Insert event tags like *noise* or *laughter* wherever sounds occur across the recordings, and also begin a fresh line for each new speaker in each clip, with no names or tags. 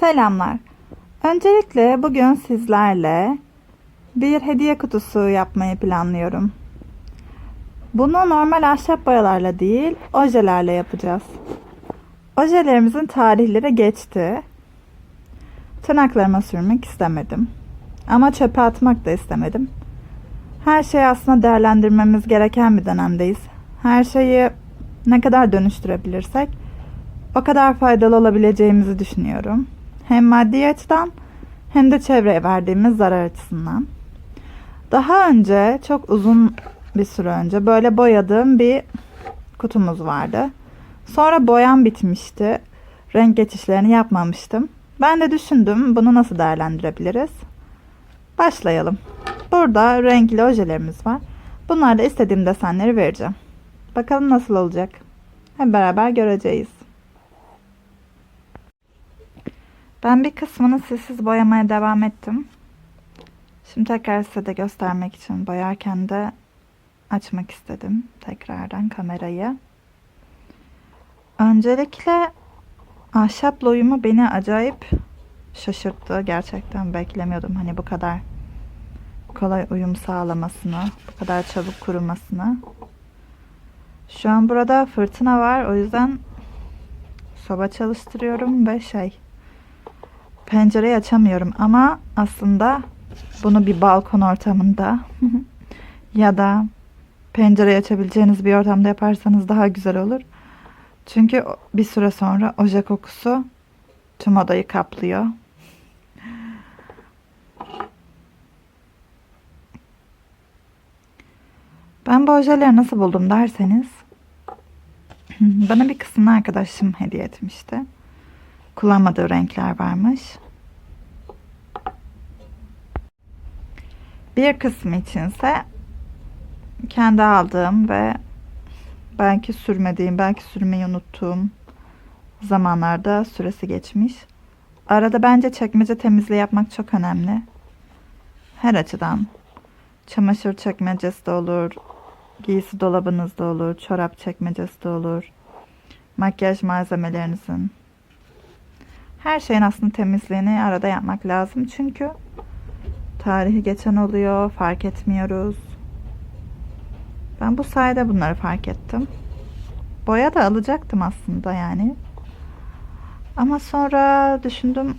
Selamlar. Öncelikle bugün sizlerle bir hediye kutusu yapmayı planlıyorum. Bunu normal ahşap boyalarla değil, ojelerle yapacağız. Ojelerimizin tarihleri geçti. Tırnaklarıma sürmek istemedim. Ama çöpe atmak da istemedim. Her şeyi aslında değerlendirmemiz gereken bir dönemdeyiz. Her şeyi ne kadar dönüştürebilirsek o kadar faydalı olabileceğimizi düşünüyorum. Hem maddi açıdan hem de çevreye verdiğimiz zarar açısından. Daha önce çok uzun bir süre önce böyle boyadığım bir kutumuz vardı. Sonra boyam bitmişti. Renk geçişlerini yapmamıştım. Ben de düşündüm bunu nasıl değerlendirebiliriz? Başlayalım. Burada renkli ojelerimiz var. Bunlarda istediğim desenleri vereceğim. Bakalım nasıl olacak. Hep beraber göreceğiz. Ben bir kısmını silsiz boyamaya devam ettim. Şimdi tekrar size de göstermek için boyarken de açmak istedim tekrardan kamerayı. Öncelikle ahşapla uyumu beni acayip şaşırttı. Gerçekten beklemiyordum hani bu kadar kolay uyum sağlamasını, bu kadar çabuk kurumasını. Şu an burada fırtına var. O yüzden soba çalıştırıyorum ve şey pencereyi açamıyorum ama aslında bunu bir balkon ortamında *laughs* ya da pencereyi açabileceğiniz bir ortamda yaparsanız daha güzel olur. Çünkü bir süre sonra oje kokusu tüm odayı kaplıyor. Ben bu ojeleri nasıl buldum derseniz *laughs* bana bir kısmını arkadaşım hediye etmişti. Kullanmadığı renkler varmış. Bir kısmı içinse kendi aldığım ve belki sürmediğim, belki sürmeyi unuttuğum zamanlarda süresi geçmiş. Arada bence çekmece temizliği yapmak çok önemli. Her açıdan. Çamaşır çekmecesi de olur, giysi dolabınızda olur, çorap çekmecesi de olur, makyaj malzemelerinizin. Her şeyin aslında temizliğini arada yapmak lazım çünkü tarihi geçen oluyor, fark etmiyoruz. Ben bu sayede bunları fark ettim. Boya da alacaktım aslında yani. Ama sonra düşündüm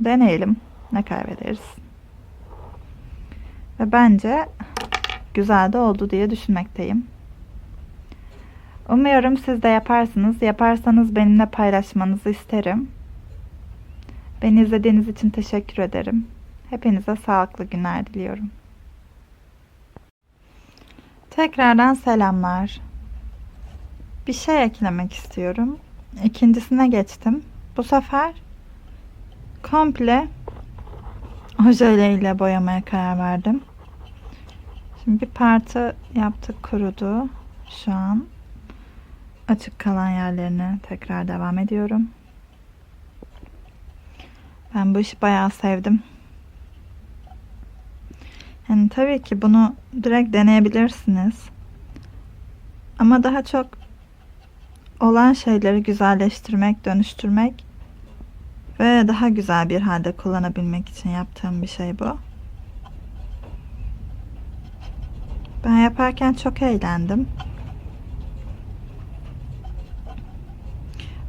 deneyelim. Ne kaybederiz? Ve bence güzel de oldu diye düşünmekteyim. Umuyorum siz de yaparsınız. Yaparsanız benimle paylaşmanızı isterim. Beni izlediğiniz için teşekkür ederim. Hepinize sağlıklı günler diliyorum. Tekrardan selamlar. Bir şey eklemek istiyorum. İkincisine geçtim. Bu sefer komple ojeyle boyamaya karar verdim. Şimdi bir parça yaptık kurudu. Şu an açık kalan yerlerine tekrar devam ediyorum. Ben bu işi bayağı sevdim. Yani tabii ki bunu direkt deneyebilirsiniz. Ama daha çok olan şeyleri güzelleştirmek, dönüştürmek ve daha güzel bir halde kullanabilmek için yaptığım bir şey bu. Ben yaparken çok eğlendim.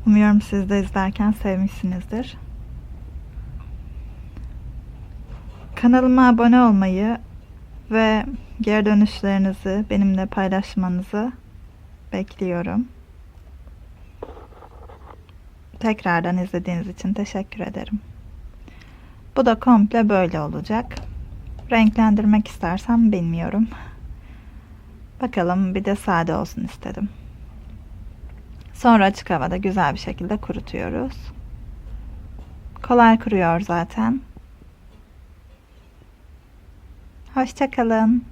Umuyorum siz de izlerken sevmişsinizdir. Kanalıma abone olmayı ve geri dönüşlerinizi benimle paylaşmanızı bekliyorum. Tekrardan izlediğiniz için teşekkür ederim. Bu da komple böyle olacak. Renklendirmek istersem bilmiyorum. Bakalım bir de sade olsun istedim. Sonra açık havada güzel bir şekilde kurutuyoruz. Kolay kuruyor zaten. Hoşçakalın.